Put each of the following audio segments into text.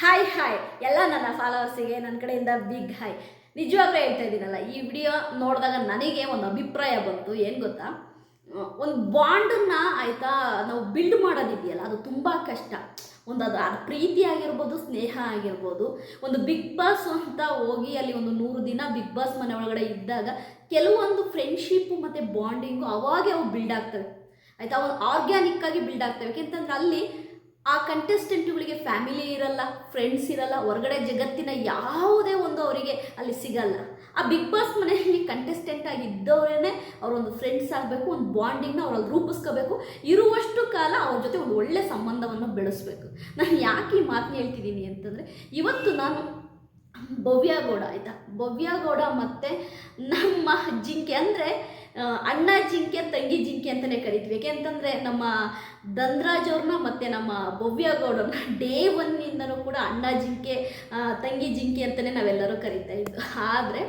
Hi hi ಎಲ್ಲ ನನ್ನ ಫಾಲೋವರ್ಸಿಗೆ ನನ್ನ ಕಡೆಯಿಂದ ಬಿಗ್ ಹಾಯ್ ನಿಜವಾಗ್ಲೂ ಹೇಳ್ತಾ ಇದ್ದೀನಲ್ಲ, ಈ ವಿಡಿಯೋ ನೋಡಿದಾಗ ನನಗೆ ಒಂದು ಅಭಿಪ್ರಾಯ ಬಂತು. ಏನು ಗೊತ್ತಾ? ಒಂದು ಬಾಂಡನ್ನು ಆಯಿತಾ, ನಾವು ಬಿಲ್ಡ್ ಮಾಡೋದಿದೆಯಲ್ಲ, ಅದು ತುಂಬ ಕಷ್ಟ. ಒಂದು ಅದು ಅದು ಪ್ರೀತಿ ಆಗಿರ್ಬೋದು, ಸ್ನೇಹ ಆಗಿರ್ಬೋದು. ಒಂದು ಬಿಗ್ ಬಾಸ್ ಅಂತ ಹೋಗಿ ಅಲ್ಲಿ ಒಂದು ನೂರು ದಿನ ಬಿಗ್ ಬಾಸ್ ಮನೆ ಒಳಗಡೆ ಇದ್ದಾಗ, ಕೆಲವೊಂದು ಫ್ರೆಂಡ್ಶಿಪ್ಪು ಮತ್ತು ಬಾಂಡಿಂಗು ಅವಾಗೆ ಅವು ಬಿಲ್ಡ್ ಆಗ್ತವೆ. ಆಯಿತಾ? ಅವು ಆರ್ಗ್ಯಾನಿಕ್ಕಾಗಿ ಬಿಲ್ಡ್ ಆಗ್ತವೆ. ಯಾಕೆಂತಂದ್ರೆ ಅಲ್ಲಿ ಆ ಕಂಟೆಸ್ಟೆಂಟ್ಗಳಿಗೆ ಫ್ಯಾಮಿಲಿ ಇರಲ್ಲ ಫ್ರೆಂಡ್ಸ್ ಇರಲ್ಲ, ಹೊರಗಡೆ ಜಗತ್ತಿನ ಯಾವುದೇ ಒಂದು ಅವರಿಗೆ ಅಲ್ಲಿ ಸಿಗಲ್ಲ. ಆ ಬಿಗ್ ಬಾಸ್ ಮನೆಯಲ್ಲಿ ಕಂಟೆಸ್ಟೆಂಟ್ ಆಗಿದ್ದವರೇ ಅವರೊಂದು ಫ್ರೆಂಡ್ಸ್ ಆಗಬೇಕು, ಒಂದು ಬಾಂಡಿಂಗ್ನ ಅವ್ರಲ್ಲಿ ರೂಪಿಸ್ಕೋಬೇಕು. ಇರುವಷ್ಟು ಕಾಲ ಅವ್ರ ಜೊತೆ ಒಂದು ಒಳ್ಳೆ ಸಂಬಂಧವನ್ನು ಬೆಳೆಸಬೇಕು. ನಾನು ಯಾಕೆ ಈ ಮಾತನ್ನ ಹೇಳ್ತಿದ್ದೀನಿ ಅಂತಂದರೆ, ಇವತ್ತು ನಾನು ಭವ್ಯ ಗೌಡ, ಆಯಿತಾ? ಭವ್ಯ ಗೌಡ ಮತ್ತು ನಮ್ಮ ಜಿಂಕೆ ಅಂದರೆ ಅಣ್ಣ ಜಿಂಕೆ, ತಂಗಿ ಜಿಂಕೆ ಅಂತಲೇ ಕರಿತೀವಿ. ಯಾಕೆಂತಂದರೆ ನಮ್ಮ ದಂದ್ರಾಜ್ ಅವ್ರನ್ನ ಮತ್ತು ನಮ್ಮ ಭವ್ಯ ಗೌಡರನ್ನ ಡೇ ಒನ್ನಿಂದನೂ ಕೂಡ ಅಣ್ಣ ಜಿಂಕೆ ತಂಗಿ ಜಿಂಕೆ ಅಂತಲೇ ನಾವೆಲ್ಲರೂ ಕರಿತಾ ಇದ್ದು. ಆದರೆ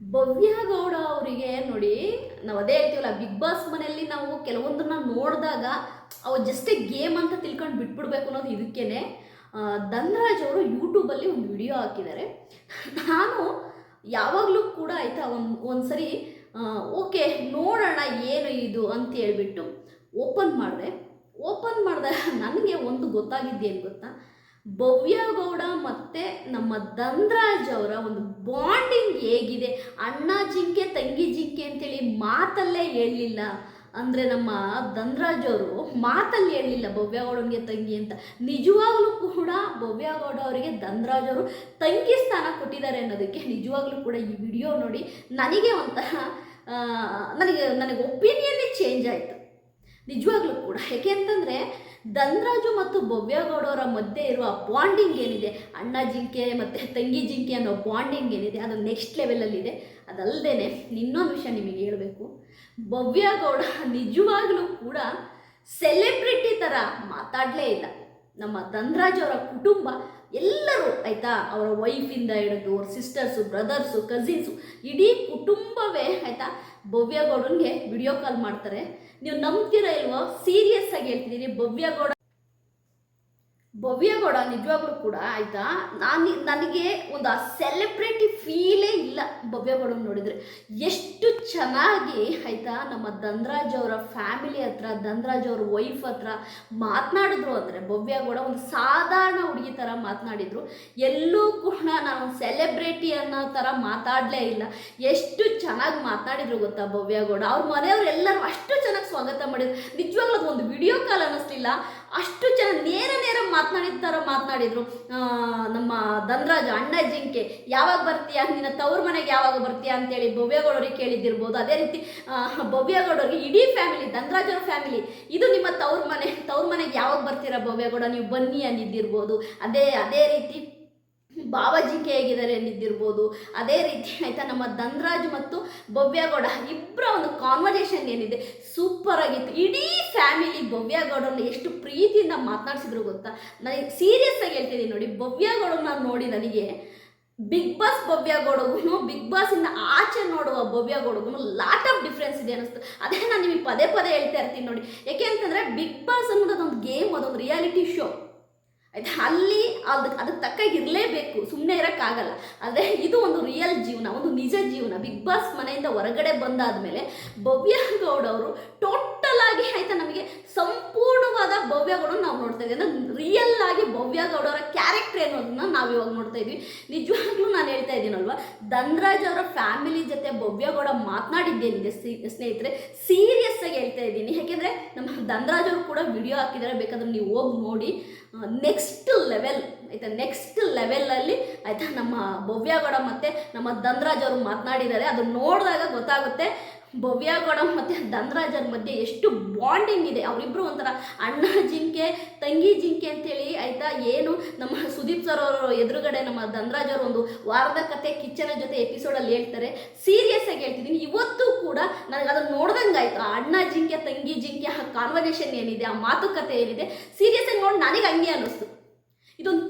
ಭವ್ಯ ಗೌಡ ಅವರಿಗೆ ನೋಡಿ, ನಾವು ಅದೇ ಹೇಳ್ತೀವಲ್ಲ, ಬಿಗ್ ಬಾಸ್ ಮನೆಯಲ್ಲಿ ನಾವು ಕೆಲವೊಂದನ್ನ ನೋಡಿದಾಗ ಅವ್ರು ಜಸ್ಟ್ ಗೇಮ್ ಅಂತ ತಿಳ್ಕೊಂಡು ಬಿಟ್ಬಿಡ್ಬೇಕು ಅನ್ನೋದು ಇದಕ್ಕೇನೆ ದಂದ್ರಾಜ್ ಅವರು ಯೂಟ್ಯೂಬಲ್ಲಿ ಒಂದು ವಿಡಿಯೋ ಹಾಕಿದ್ದಾರೆ. ನಾನು ಯಾವಾಗಲೂ ಕೂಡ ಆಯಿತಾ ಒಂದು ಒಂದು ಸರಿ ಓಕೆ, ನೋಡೋಣ ಏನು ಇದು ಅಂತ ಹೇಳ್ಬಿಟ್ಟು ಓಪನ್ ಮಾಡಿದೆ. ಓಪನ್ ಮಾಡಿದಾಗ ನನಗೆ ಒಂದು ಗೊತ್ತಾಗಿದ್ದೇನು ಗೊತ್ತಾ? ಭವ್ಯಗೌಡ ಮತ್ತು ನಮ್ಮ ಧನ್ರಾಜ್ ಅವರ ಒಂದು ಬಾಂಡಿಂಗ್ ಹೇಗಿದೆ? ಅಣ್ಣ ಜಿಂಕೆ ತಂಗಿ ಜಿಂಕೆ ಅಂತೇಳಿ ಮಾತಲ್ಲೇ ಹೇಳಲಿಲ್ಲ. ಅಂದರೆ ನಮ್ಮ ಧನ್ರಾಜ್ ಅವರು, ಮಾತಲ್ಲಿ ಹೇಳಲಿಲ್ಲ ಭವ್ಯಗೌಡನಿಗೆ ತಂಗಿ ಅಂತ. ನಿಜವಾಗ್ಲೂ ಕೂಡ ಭವ್ಯಗೌಡ ಅವರಿಗೆ ಧನ್ರಾಜ್ ಅವರು ತಂಗಿ ಸ್ಥಾನ ಕೊಟ್ಟಿದ್ದಾರೆ ಅನ್ನೋದಕ್ಕೆ ನಿಜವಾಗ್ಲೂ ಕೂಡ ಈ ವಿಡಿಯೋ ನೋಡಿ ನನಗೆ ಒಂಥರ ನನಗೆ ನನಗೆ ಒಪಿನಿಯನ್ನೇ ಚೇಂಜ್ ಆಯಿತು. ನಿಜವಾಗ್ಲೂ ಕೂಡ. ಯಾಕೆ ಅಂತಂದರೆ, ಧನ್ರಾಜು ಮತ್ತು ಭವ್ಯಗೌಡವರ ಮಧ್ಯೆ ಇರುವ ಬಾಂಡಿಂಗ್ ಏನಿದೆ, ಅಣ್ಣ ಜಿಂಕೆ ಮತ್ತು ತಂಗಿ ಜಿಂಕೆ ಅನ್ನೋ ಬಾಂಡಿಂಗ್ ಏನಿದೆ, ಅದು ನೆಕ್ಸ್ಟ್ ಲೆವೆಲಲ್ಲಿದೆ ಅದಲ್ಲದೆ ಇನ್ನೊಂದು ವಿಷಯ ನಿಮಗೆ ಹೇಳಬೇಕು. ಭವ್ಯಗೌಡ ನಿಜವಾಗ್ಲೂ ಕೂಡ ಸೆಲೆಬ್ರಿಟಿ ಥರ ಮಾತಾಡಲೇ ಇಲ್ಲ. ನಮ್ಮ ಧನ್ರಾಜ್ ಅವರ ಕುಟುಂಬ ಎಲ್ಲರೂ ಆಯಿತಾ ಅವರ ವೈಫಿಂದ ಹಿಡಿದು ಅವ್ರ ಸಿಸ್ಟರ್ಸು ಬ್ರದರ್ಸು ಕಸಿನ್ಸು ಇಡೀ ಕುಟುಂಬವೇ ಆಯಿತಾ ಭವ್ಯಗೌಡನಿಗೆ ವಿಡಿಯೋ ಕಾಲ್ ಮಾಡ್ತಾರೆ. ನೀವು ನಂಬ್ತೀರಾ ಇಲ್ವೋ? ಸೀರಿಯಸ್ ಆಗಿ ಹೇಳ್ತಿದ್ದೀನಿ ಭವ್ಯಗೌಡ ಭವ್ಯಗೌಡ ನಿಜವಾಗ್ಲೂ ಕೂಡ ಆಯಿತಾ? ನಾನು ನನಗೆ ಒಂದು ಆ ಸೆಲೆಬ್ರಿಟಿ ಫೀಲೇ ಇಲ್ಲ ಭವ್ಯಗೌಡ ನೋಡಿದರೆ. ಎಷ್ಟು ಚೆನ್ನಾಗಿ ಆಯಿತಾ? ನಮ್ಮ ಧನ್ರಾಜ್ ಅವರ ಫ್ಯಾಮಿಲಿ ಹತ್ರ, ಧನ್ರಾಜ್ ಅವ್ರ ವೈಫ್ ಹತ್ರ ಮಾತನಾಡಿದ್ರು ಅಂದರೆ ಭವ್ಯಗೌಡ ಒಂದು ಸಾಧಾರಣ ಹುಡುಗಿ ಥರ ಮಾತನಾಡಿದ್ರು. ಎಲ್ಲೂ ಕೂಡ ನಾನು ಸೆಲೆಬ್ರಿಟಿ ಅನ್ನೋ ಥರ ಮಾತಾಡಲೇ ಇಲ್ಲ. ಎಷ್ಟು ಚೆನ್ನಾಗಿ ಮಾತನಾಡಿದ್ರು ಗೊತ್ತಾ ಭವ್ಯಗೌಡ ಅವ್ರ ಮನೆಯವರೆಲ್ಲರೂ ಅಷ್ಟು ಚೆನ್ನಾಗಿ ಸ್ವಾಗತ ಮಾಡಿದ್ರು. ನಿಜವಾಗ್ಲೂ ಒಂದು ವಿಡಿಯೋ ಕಾಲ್ ಅನ್ನಿಸ್ಲಿಲ್ಲ. ಅಷ್ಟು ಜನ ನೇರ ನೇರ ಮಾತನಾಡಿದ ಥರ ಮಾತನಾಡಿದ್ರು ನಮ್ಮ ಧನ್ರಾಜ, ಅಣ್ಣ ಜಿಂಕೆ, ಯಾವಾಗ ಬರ್ತೀಯಾ? ನಿನ್ನ ತವ್ರ ಮನೆಗೆ ಯಾವಾಗ ಬರ್ತೀಯಾ ಅಂತೇಳಿ ಭವ್ಯಗೌಡರಿಗೆ ಕೇಳಿದ್ದಿರ್ಬೋದು. ಅದೇ ರೀತಿ ಭವ್ಯಗೌಡರಿಗೆ ಇಡೀ ಫ್ಯಾಮಿಲಿ ಧನ್ರಾಜ್ ಫ್ಯಾಮಿಲಿ ಇದು ನಿಮ್ಮ ತವ್ರ ಮನೆ, ತವ್ರ ಮನೆಗೆ ಯಾವಾಗ ಬರ್ತೀರಾ ಭವ್ಯಗೌಡ? ನೀವು ಬನ್ನಿ ಅಂದಿದ್ದಿರ್ಬೋದು. ಅದೇ ಅದೇ ರೀತಿ ಬಾಬಾಜಿಂಕೆ ಹೇಗಿದ್ದಾರೆ ಅಂದಿದ್ದಿರ್ಬೋದು ಅದೇ ರೀತಿ ಆಯಿತಾ ನಮ್ಮ ಧನ್ರಾಜ್ ಮತ್ತು ಭವ್ಯಗೌಡ ಇಬ್ಬರ ಒಂದು ಕಾನ್ವರ್ಸೇಷನ್ ಏನಿದೆ? ಸೂಪರ್ ಆಗಿತ್ತು. ಇಡೀ ಫ್ಯಾಮಿಲಿ ಭವ್ಯಗೌಡರನ್ನ ಎಷ್ಟು ಪ್ರೀತಿಯಿಂದ ಮಾತನಾಡಿಸಿದ್ರು ಗೊತ್ತಾ? ನನಗೆ ಸೀರಿಯಸ್ ಆಗಿ ಹೇಳ್ತಿದ್ದೀನಿ ನೋಡಿ, ಭವ್ಯಗೌಡರನ್ನ ನೋಡಿ ನನಗೆ ಬಿಗ್ ಬಾಸ್ ಭವ್ಯಗೌಡಗೂ ಬಿಗ್ ಬಾಸಿಂದ ಆಚೆ ನೋಡುವ ಭವ್ಯಗೌಡಗೂ ಲಾಟ್ ಆಫ್ ಡಿಫ್ರೆನ್ಸ್ ಇದೆ ಅನಿಸ್ತು ಅದೇ ನಾನು ನಿಮಗೆ ಪದೇ ಪದೇ ಹೇಳ್ತಾ ಇರ್ತೀನಿ ನೋಡಿ. ಯಾಕೆ ಅಂತಂದರೆ ಬಿಗ್ ಬಾಸ್ ಅನ್ನೋದು ಅದೊಂದು ಗೇಮ್ ಅದೊಂದು ರಿಯಾಲಿಟಿ ಶೋ ಆಯ್ತಾ? ಅಲ್ಲಿ ಅದಕ್ಕೆ ಅದಕ್ಕೆ ತಕ್ಕಾಗಿ ಇರಲೇಬೇಕು. ಸುಮ್ಮನೆ ಇರೋಕ್ಕಾಗಲ್ಲ. ಆದರೆ ಇದು ಒಂದು ರಿಯಲ್ ಜೀವನ, ಒಂದು ನಿಜ ಜೀವನ. ಬಿಗ್ ಬಾಸ್ ಮನೆಯಿಂದ ಹೊರಗಡೆ ಬಂದಾದಮೇಲೆ ಭವ್ಯ ಗೌಡ ಅವರು ಟೋಟಲ್ ಆಗಿ ಆಯ್ತಾ ನಮಗೆ ಸಂಪೂರ್ಣವಾದ ಭವ್ಯ ಗೌಡ ನಾವು ನೋಡ್ತಾ ಇದ್ದೀವಿ. ಅಂದರೆ ರಿಯಲ್ ಆಗಿ ಭವ್ಯ ಗೌಡವರ ಕ್ಯಾರೆಕ್ಟರ್ ಅನ್ನೋದನ್ನ ನಾವು ಇವಾಗ ನೋಡ್ತಾ ಇದ್ವಿ ನಿಜವಾಗ್ಲೂ ನಾನು ಹೇಳ್ತಾ ಇದ್ದೀನಲ್ವ? ಧನ್ರಾಜ್ ಅವರ ಫ್ಯಾಮಿಲಿ ಜೊತೆ ಭವ್ಯ ಗೌಡ ಮಾತನಾಡಿದ್ದೇನಿದೆ ಸ್ನೇಹಿತರೆ? ಸೀರಿಯಸ್ ಆಗಿ ಹೇಳ್ತಾ ಇದ್ದೀನಿ. ಯಾಕೆಂದರೆ ನಮ್ಮ ಧನ್ರಾಜ್ ಅವರು ಕೂಡ ವಿಡಿಯೋ ಹಾಕಿದ್ದಾರೆ ಬೇಕಾದ್ರೆ ನೀವು ಹೋಗಿ ನೋಡಿ. ನೆಕ್ಸ್ಟ್ ಲೆವೆಲ್ ಆಯಿತಾ? ನೆಕ್ಸ್ಟ್ ಲೆವೆಲಲ್ಲಿ ಆಯಿತಾ? ನಮ್ಮ ಭವ್ಯಗೌಡ ಮತ್ತು ನಮ್ಮ ಧನ್ರಾಜ್ ಅವರು ಮಾತನಾಡಿದ್ದಾರೆ. ಅದು ನೋಡಿದಾಗ ಗೊತ್ತಾಗುತ್ತೆ. ಭವ್ಯಗೌಡ ಮತ್ತು ಧನ್ರಾಜ್ ಅವ್ರ ಮಧ್ಯೆ ಎಷ್ಟು ಬಾಂಡಿಂಗ್ ಇದೆ. ಅವರಿಬ್ಬರು ಒಂಥರ ಅಣ್ಣ ಜಿಂಕೆ, ತಂಗಿ ಜಿಂಕೆ ಅಂತೇಳಿ ಆಯಿತಾ? ಏನು ನಮ್ಮ ಸುದೀಪ್ ಸರ್ ಅವರ ಎದುರುಗಡೆ ನಮ್ಮ ಧನ್ರಾಜ್ ಅವರು ಒಂದು ವಾರದ ಕತೆ ಕಿಚ್ಚನ ಜೊತೆ ಎಪಿಸೋಡಲ್ಲಿ ಹೇಳ್ತಾರೆ. ಸೀರಿಯಸ್ ಆಗಿ ಹೇಳ್ತಿದ್ದೀನಿ. ಇವತ್ತು ಕೂಡ ನನಗೆ ಅದನ್ನು ನೋಡ್ದಂಗೆ ಆಯಿತು ಆ ಅಣ್ಣ ಜಿಂಕೆ, ತಂಗಿ ಜಿಂಕೆ, ಆ ಕಾನ್ವರ್ಸೇಷನ್ ಏನಿದೆ, ಆ ಮಾತುಕತೆ ಏನಿದೆ ಸೀರಿಯಸ್ ಆಗಿ ನೋಡಿ ನನಗೆ ಹಂಗೆ ಅನ್ನಿಸ್ತು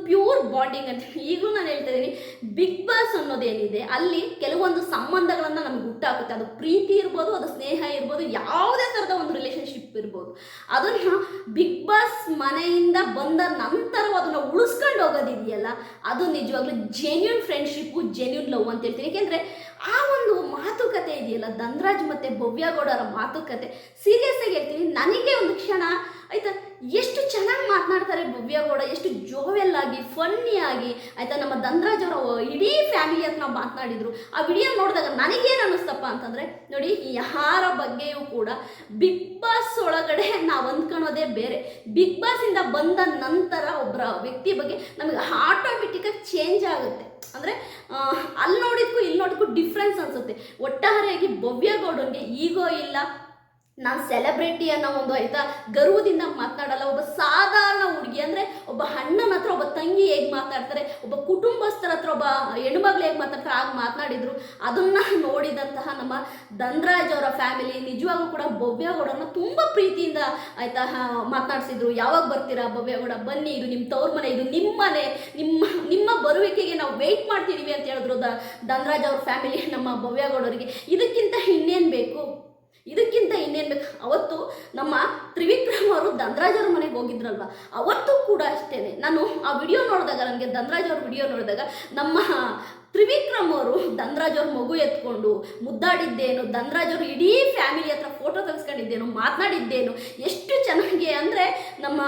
ಪ್ಯೂರ್ ಬಾಂಡಿಂಗ್ ಅಂತ ಈಗಲೂ ನಾನು ಹೇಳ್ತಾ ಇದ್ದೀನಿ ಬಿಗ್ ಬಾಸ್ ಅನ್ನೋದೇನಿದೆ, ಅಲ್ಲಿ ಕೆಲವೊಂದು ಸಂಬಂಧಗಳನ್ನು ನಮ್ಗೆ ಹುಟ್ಟಾಕುತ್ತೆ. ಅದು ಪ್ರೀತಿ ಇರ್ಬೋದು, ಅದು ಸ್ನೇಹ ಇರ್ಬೋದು, ಯಾವುದೇ ಥರದ ಒಂದು ರಿಲೇಷನ್ಶಿಪ್ ಇರ್ಬೋದು. ಅದನ್ನು ಬಿಗ್ ಬಾಸ್ ಮನೆಯಿಂದ ಬಂದ ನಂತರ ಅದನ್ನು ಉಳಿಸ್ಕೊಂಡು ಹೋಗೋದಿದೆಯಲ್ಲ, ಅದು ನಿಜವಾಗ್ಲೂ ಜೆನ್ಯೂನ್ ಫ್ರೆಂಡ್ಶಿಪ್ಪು ಜೆನ್ಯೂನ್ ಲವ್ ಅಂತ ಹೇಳ್ತೀನಿ. ಯಾಕೆಂದರೆ ಆ ಒಂದು ಮಾತುಕತೆ ಇದೆಯಲ್ಲ, ಧನ್ರಾಜ್ ಮತ್ತು ಭವ್ಯಗೌಡರ ಮಾತುಕತೆ ಸೀರಿಯಸ್ ಆಗಿ ಹೇಳ್ತೀನಿ. ನನಗೆ ಒಂದು ಕ್ಷಣ ಆಯ್ತಾ? ಎಷ್ಟು ಚೆನ್ನಾಗಿ ಮಾತನಾಡ್ತಾರೆ ಭವ್ಯಗೌಡ ಎಷ್ಟು ಜೋವೆಲ್ ಆಗಿ ಫನ್ನಿ ಆಗಿ ಆಯ್ತಾ? ನಮ್ಮ ಧನ್ರಾಜ್ ಅವರ ಇಡೀ ಫ್ಯಾಮಿಲಿ ಹತ್ರ ಮಾತನಾಡಿದ್ರು. ಆ ವಿಡಿಯೋ ನೋಡಿದಾಗ ನನಗೇನು ಅನ್ನಿಸ್ತಪ್ಪ ಅಂತಂದರೆ, ನೋಡಿ, ಯಾರ ಬಗ್ಗೆಯೂ ಕೂಡ ಬಿಗ್ ಬಾಸ್ ಒಳಗಡೆ ನಾವು ಅಂದ್ಕೊಳೋದೇ ಬೇರೆ. ಬಿಗ್ ಬಾಸಿಂದ ಬಂದ ನಂತರ ಒಬ್ಬರ ವ್ಯಕ್ತಿ ಬಗ್ಗೆ ನಮಗೆ ಆಟೋಮೆಟಿಕಾಗಿ ಚೇಂಜ್ ಆಗುತ್ತೆ. ಅಂದರೆ ಅಲ್ಲಿ ನೋಡಿದ್ಕು ಇಲ್ಲಿ ನೋಡಿದ್ಕು ಡಿಫ್ರೆನ್ಸ್ ಅನಿಸುತ್ತೆ. ಒಟ್ಟಾರೆಯಾಗಿ ಭವ್ಯಗೌಡನಿಗೆ ಈಗೋ ಇಲ್ಲ ನಾನು ಸೆಲೆಬ್ರಿಟಿ ಅನ್ನೋ ಒಂದು ಆಯ್ತಾ? ಗರ್ವದಿಂದ ಮಾತನಾಡಲ್ಲ ಒಬ್ಬ ಸಾಧಾರಣ ಹುಡುಗಿ ಅಂದರೆ ಒಬ್ಬ ಅಣ್ಣನ ಹತ್ರ ಒಬ್ಬ ತಂಗಿ ಹೇಗೆ ಮಾತಾಡ್ತಾರೆ, ಒಬ್ಬ ಕುಟುಂಬಸ್ಥರ ಹತ್ರ ಒಬ್ಬ ಹೆಣ್ಮಗ್ಳು ಹೇಗೆ ಮಾತಾಡ್ತಾರೆ ಆಗ ಮಾತನಾಡಿದ್ರು ಅದನ್ನ ನೋಡಿದಂತಹ ನಮ್ಮ ಧನ್ರಾಜ್ ಅವರ ಫ್ಯಾಮಿಲಿ ನಿಜವಾಗ್ಲೂ ಕೂಡ ಭವ್ಯಗೌಡನ ತುಂಬ ಪ್ರೀತಿಯಿಂದ ಆಯ್ತಾ ಮಾತನಾಡಿಸಿದ್ರು ಯಾವಾಗ ಬರ್ತೀರಾ ಭವ್ಯಗೌಡ ಬನ್ನಿ, ಇದು ನಿಮ್ಮ ತವ್ರ ಮನೆ, ಇದು ನಿಮ್ಮ ಮನೆ. ನಿಮ್ಮ ನಿಮ್ಮ ಬರುವಿಕೆಗೆ ನಾವು ವೆಯ್ಟ್ ಮಾಡ್ತಿದೀವಿ ಅಂತ ಹೇಳಿದ್ರು ಧನ್ರಾಜ್ ಅವ್ರ ಫ್ಯಾಮಿಲಿ ನಮ್ಮ ಭವ್ಯಗೌಡರಿಗೆ ಇದಕ್ಕಿಂತ ಇನ್ನೇನು ಬೇಕು ಇದಕ್ಕಿಂತ ಇನ್ನೇನು ಬೇಕು ಅವತ್ತು ನಮ್ಮ ತ್ರಿವಿಕ್ರಮ್ ಅವರು ಧನ್ರಾಜ್ ಅವ್ರ ಮನೆಗೆ ಹೋಗಿದ್ರಲ್ವ? ಅವತ್ತು ಕೂಡ ಅಷ್ಟೇ ನಾನು ಆ ವಿಡಿಯೋ ನೋಡಿದಾಗ ನನಗೆ ಧನ್ರಾಜ್ ಅವ್ರ ವಿಡಿಯೋ ನೋಡಿದಾಗ ನಮ್ಮ ತ್ರಿವಿಕ್ರಮ್ ಅವರು ಧನ್ರಾಜ್ ಅವ್ರ ಮಗು ಎತ್ಕೊಂಡು ಮುದ್ದಾಡಿದ್ದೇನು ಧನ್ರಾಜ್ ಅವರು ಇಡೀ ಫ್ಯಾಮಿಲಿ ಹತ್ರ ಫೋಟೋ ತೆಗೆಸ್ಕೊಂಡಿದ್ದೇನು ಮಾತನಾಡಿದ್ದೇನು ಎಷ್ಟು ಚೆನ್ನಾಗಿ ಅಂದರೆ ನಮ್ಮ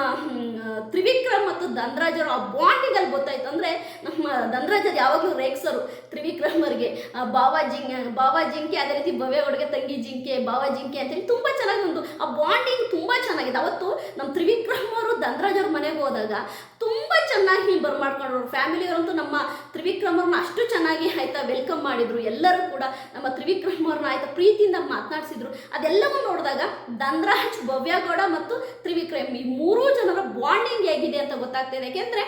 ತ್ರಿವಿಕ್ರಮ್ ಮತ್ತು ಧನ್ರಾಜ್ ಅವರು ಆ ಬಾಂಡಿಂಗಲ್ಲಿ ಗೊತ್ತಾಯ್ತು. ಅಂದರೆ ನಮ್ಮ ಧನ್ರಾಜ್ ಅವ್ರು ಯಾವಾಗಲೂ ರೇಗ್ಸೋರು ತ್ರಿವಿಕ್ರಮ್ ಅವ್ರಿಗೆ. ಆ, ಜಿಂಕೆ ಬಾವಾ ಬಾವ ಜಿಂಕೆ ಅದೇ ರೀತಿ ಭವ್ಯ ಭವ್ಯಗೌಡಗೆ ತಂಗಿ ಜಿಂಕೆ ಬಾವಾ ಜಿಂಕೆ ಅಂತೇಳಿ ತುಂಬ ಚೆನ್ನಾಗಿ ಆ ಬಾಂಡಿಂಗ್ ತುಂಬ ಚೆನ್ನಾಗಿದೆ. ಅವತ್ತು ನಮ್ಮ ತ್ರಿವಿಕ್ರಮ್ ಅವರು ಧನ್ರಾಜ್ ಅವ್ರ ಮನೆಗೆ ಹೋದಾಗ ತುಂಬ ಚೆನ್ನಾಗಿ ಬರ್ಮಾಡ್ಕೊಂಡ್ರು ಫ್ಯಾಮಿಲಿಯವರಂತೂ ನಮ್ಮ ತ್ರಿವಿಕ್ರಮ್ ಅಷ್ಟು ಚೆನ್ನಾಗಿ ಆಯ್ತಾ ವೆಲ್ಕಮ್ ಮಾಡಿದ್ರು. ಎಲ್ಲರೂ ಕೂಡ ನಮ್ಮ ತ್ರಿವಿಕ್ರಮ್ ಅವ್ರನ್ನ ಆಯ್ತಾ ಪ್ರೀತಿಯಿಂದ ಮಾತನಾಡಿಸಿದ್ರು. ಅದೆಲ್ಲವೂ ನೋಡಿದಾಗ ಧನ್ರಾಜ್ ಭವ್ಯಗೌಡ ಮತ್ತು ತ್ರಿವಿಕ್ರಮ್ ಈ ಮೂರೂ ಜನರ ಬಾಂಡಿಂಗ್ ಹೇಗಿದೆ ಅಂತ ಗೊತ್ತಾಗ್ತಿದೆ. ಯಾಕೆಂದರೆ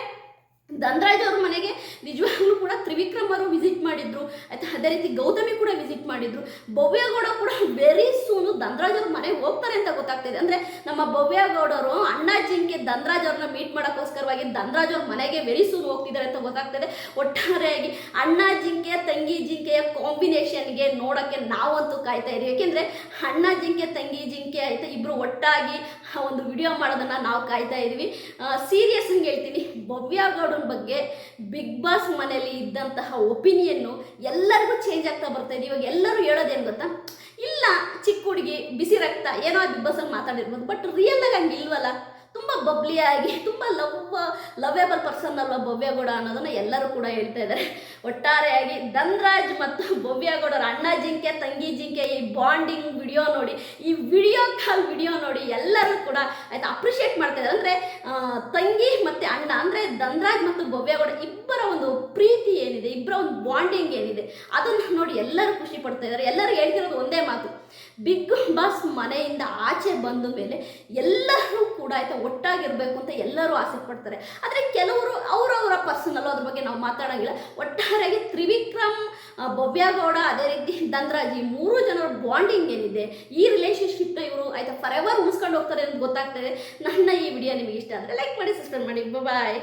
ಧನ್ರಾಜ್ ಅವ್ರ ಮನೆಗೆ ನಿಜವಾಗ್ಲೂ ಕೂಡ ತ್ರಿವಿಕ್ರಮ್ ಅವರು ವಿಸಿಟ್ ಮಾಡಿದ್ರು. ಆಯ್ತಾ, ಅದೇ ರೀತಿ ಗೌತಮಿ ಕೂಡ ವಿಸಿಟ್ ಮಾಡಿದ್ರು. ಭವ್ಯಗೌಡ ಕೂಡ ವೆರಿ ಸೂನು ಧನರಾಜ್ ಅವ್ರ ಮನೆಗೆ ಹೋಗ್ತಾರೆ ಅಂತ ಗೊತ್ತಾಗ್ತಿದೆ ಅಂದರೆ ನಮ್ಮ ಭವ್ಯಗೌಡರು ಅಣ್ಣ ಜಿಂಕೆ ಧನ್ರಾಜ್ ಅವ್ರನ್ನ ಮೀಟ್ ಮಾಡೋಕ್ಕೋಸ್ಕರವಾಗಿ ಧನರಾಜ್ ಅವ್ರ ಮನೆಗೆ ವೆರಿ ಸೂನ್ ಹೋಗ್ತಿದ್ದಾರೆ ಅಂತ ಗೊತ್ತಾಗ್ತಿದೆ ಒಟ್ಟಾರೆಯಾಗಿ ಅಣ್ಣ ಜಿಂಕೆ ತಂಗಿ ಜಿಂಕೆಯ ಕಾಂಬಿನೇಷನ್ಗೆ ನೋಡೋಕ್ಕೆ ನಾವಂತೂ ಕಾಯ್ತಾ ಇದ್ದೀವಿ ಯಾಕೆಂದ್ರೆ ಅಣ್ಣ ಜಿಂಕೆ ತಂಗಿ ಜಿಂಕೆ ಆಯ್ತಾ ಇಬ್ಬರು ಒಟ್ಟಾಗಿ ಒಂದು ವಿಡಿಯೋ ಮಾಡೋದನ್ನು ನಾವು ಕಾಯ್ತಾ ಇದ್ದೀವಿ ಸೀರಿಯಸ್ ಆಗಿ ಹೇಳ್ತೀನಿ. ಭವ್ಯಗೌಡನ ಬಗ್ಗೆ ಬಿಗ್ ಬಾಸ್ ಮನೆಯಲ್ಲಿ ಇದ್ದಂತಹ ಒಪಿನಿಯನ್ನು ಎಲ್ಲರಿಗೂ ಚೇಂಜ್ ಆಗ್ತಾ ಬರ್ತಾ ಇದೆ. ಇವಾಗ ಎಲ್ಲರೂ ಹೇಳೋದೇನು ಗೊತ್ತಾ? ಇಲ್ಲ, ಚಿಕ್ಕ ಹುಡುಗಿ, ಬಿಸಿ ರಕ್ತ, ಏನೋ ಬಿಗ್ ಬಾಸಲ್ಲಿ ಮಾತಾಡಿರ್ಬೋದು. ಬಟ್ ರಿಯಲ್ ಆಗಿ ಹಂಗೆ ಇಲ್ವಲ್ಲ ತುಂಬ ಬಬ್ಲಿಯಾಗಿ ತುಂಬ ಲವ್ ಲವೇಬಲ್ ಪರ್ಸನ್ ಅಲ್ವಾ ಭವ್ಯಗೌಡ ಅನ್ನೋದನ್ನ ಎಲ್ಲರೂ ಕೂಡ ಹೇಳ್ತಾ ಇದ್ದಾರೆ. ಒಟ್ಟಾರೆಯಾಗಿ ಧನ್ರಾಜ್ ಮತ್ತು ಭವ್ಯಗೌಡರ ಅಣ್ಣ ಜಿಂಕೆ, ತಂಗಿ ಜಿಂಕೆ, ಈ ಬಾಂಡಿಂಗ್ ವಿಡಿಯೋ ನೋಡಿ, ಈ ವಿಡಿಯೋ ಕಾಲ್ ವಿಡಿಯೋ ನೋಡಿ ಎಲ್ಲರೂ ಕೂಡ ಆಯ್ತಾ ಅಪ್ರಿಷಿಯೇಟ್ ಮಾಡ್ತಾ ಇದ್ದಾರೆ. ಅಂದರೆ ತಂಗಿ ಮತ್ತು ಅಣ್ಣ ಧನ್ರಾಜ್ ಮತ್ತು ಭವ್ಯಗೌಡ ಇಬ್ಬರ ಒಂದು ಪ್ರೀತಿ ಏನಿದೆ, ಇಬ್ಬರ ಒಂದು ಬಾಂಡಿಂಗ್ ಏನಿದೆ, ಅದನ್ನು ನೋಡಿ ಎಲ್ಲರೂ ಖುಷಿ ಪಡ್ತಾ ಇದ್ದಾರೆ. ಎಲ್ಲರೂ ಹೇಳ್ತಿರೋದು ಒಂದೇ ಮಾತು, ಬಿಗ್ ಬಾಸ್ ಮನೆಯಿಂದ ಆಚೆ ಬಂದ ಮೇಲೆ ಎಲ್ಲರೂ ಕೂಡ ಆಯ್ತಾ ಒಟ್ಟಾಗಿರ್ಬೇಕು ಅಂತ ಎಲ್ಲರೂ ಆಸೆ ಪಡ್ತಾರೆ. ಆದರೆ ಕೆಲವರು ಅವರವರ ಪರ್ಸನಲ್ಲು ಅದ್ರ ಬಗ್ಗೆ ನಾವು ಮಾತಾಡೋಂಗಿಲ್ಲ. ಒಟ್ಟಾರೆಯಾಗಿ ತ್ರಿವಿಕ್ರಮ್ ಭವ್ಯಗೌಡ, ಅದೇ ರೀತಿ ಧನರಾಜ್ ಈ ಮೂರು ಜನರ ಬಾಂಡಿಂಗ್ ಏನಿದೆ, ಈ ರಿಲೇಷನ್ಶಿಪ್ನ ಇವರು ಆಯ್ತಾ ಫರ್ ಎವರ್ ಉಳಿಸ್ಕೊಂಡು ಹೋಗ್ತಾರೆ ಅಂತ ಗೊತ್ತಾಗ್ತದೆ ನನ್ನ ಈ ವಿಡಿಯೋ ನಿಮಗೆ ಇಷ್ಟ ಆದರೆ ಲೈಕ್ ಮಾಡಿ ಸಬ್ಸ್ಕ್ರೈಬ್ ಮಾಡಿ. ಬಾಯ್